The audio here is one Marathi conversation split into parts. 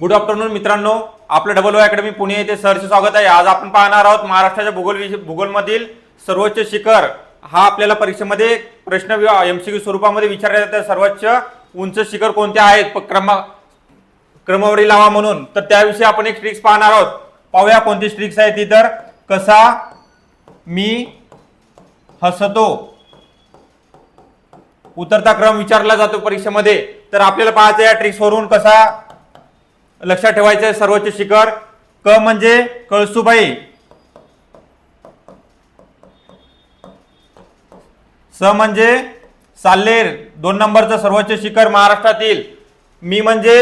गुड आफ्टरनून मित्रांनो. आपलं डबल ओ अकॅडमी पुणे येथे सरचे स्वागत आहे. आज आपण पाहणार आहोत महाराष्ट्राच्या भूगोल विषय भूगोलमधील सर्वोच्च शिखर. हा आपल्याला परीक्षेमध्ये प्रश्न एमसीक्यू स्वरूपामध्ये विचारण्यात येतात सर्वोच्च उंच शिखर कोणते आहेत? प- क्रमा क्रमवारी लावा म्हणून. तर त्याविषयी आपण एक स्ट्रिक्स पाहणार आहोत. पाहूया कोणती स्ट्रिक्स आहे ती तर. कसा मी हसतो? उतरता क्रम विचारला जातो परीक्षेमध्ये. तर आपल्याला पाहायचं या ट्रिक्सवरून कसा लक्षात ठेवायचं आहे सर्वोच्च शिखर. क म्हणजे कळसुबाई. स म्हणजे साल्लेर. दोन नंबरचं सर्वोच्च शिखर महाराष्ट्रातील. मी म्हणजे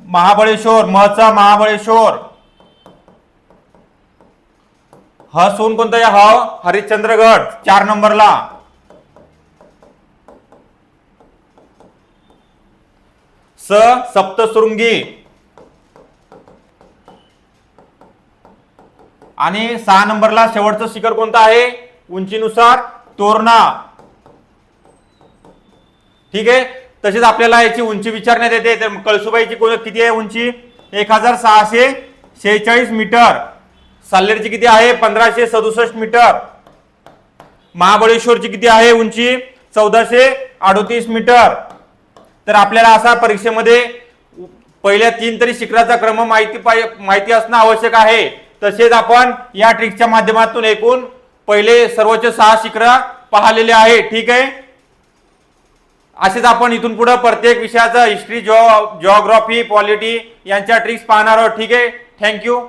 महाबळेश्वर महचा महाबळेश्वर. ह सोन कोणता या? ह हरिश्चंद्रगड चार नंबरला. स सप्तशृंगी. आणि सहा नंबरला शेवटचं शिखर कोणतं आहे? उंचीनुसार तोरणा. ठीक आहे? तसेच आपल्याला याची उंची विचारण्यात येते. तर कळसुबाईची कोण किती आहे उंची? एक हजार सहाशे शेहेचाळीस मीटर. साल्लेरची किती आहे? पंधराशे सदुसष्ट मीटर. महाबळेश्वरची किती आहे उंची? चौदाशे अडोतीस मीटर. तर आपल्याला असा परीक्षेमध्ये पहिल्या तीन तरी शिखराचा क्रम माहिती पाहि- माहिती असणं आवश्यक आहे. तसेच आपण या ट्रिकच्या माध्यमातून एकूण पहिले सर्वोच्च सहा शिखर पाहिलेले आहे ठीक आहे? असेच आपण इथून पुढे प्रत्येक विषयाचं हिस्ट्री जॉ जॉग्रॉफी पॉलिटी यांच्या ट्रिक्स पाहणार आहोत. ठीक आहे? थँक्यू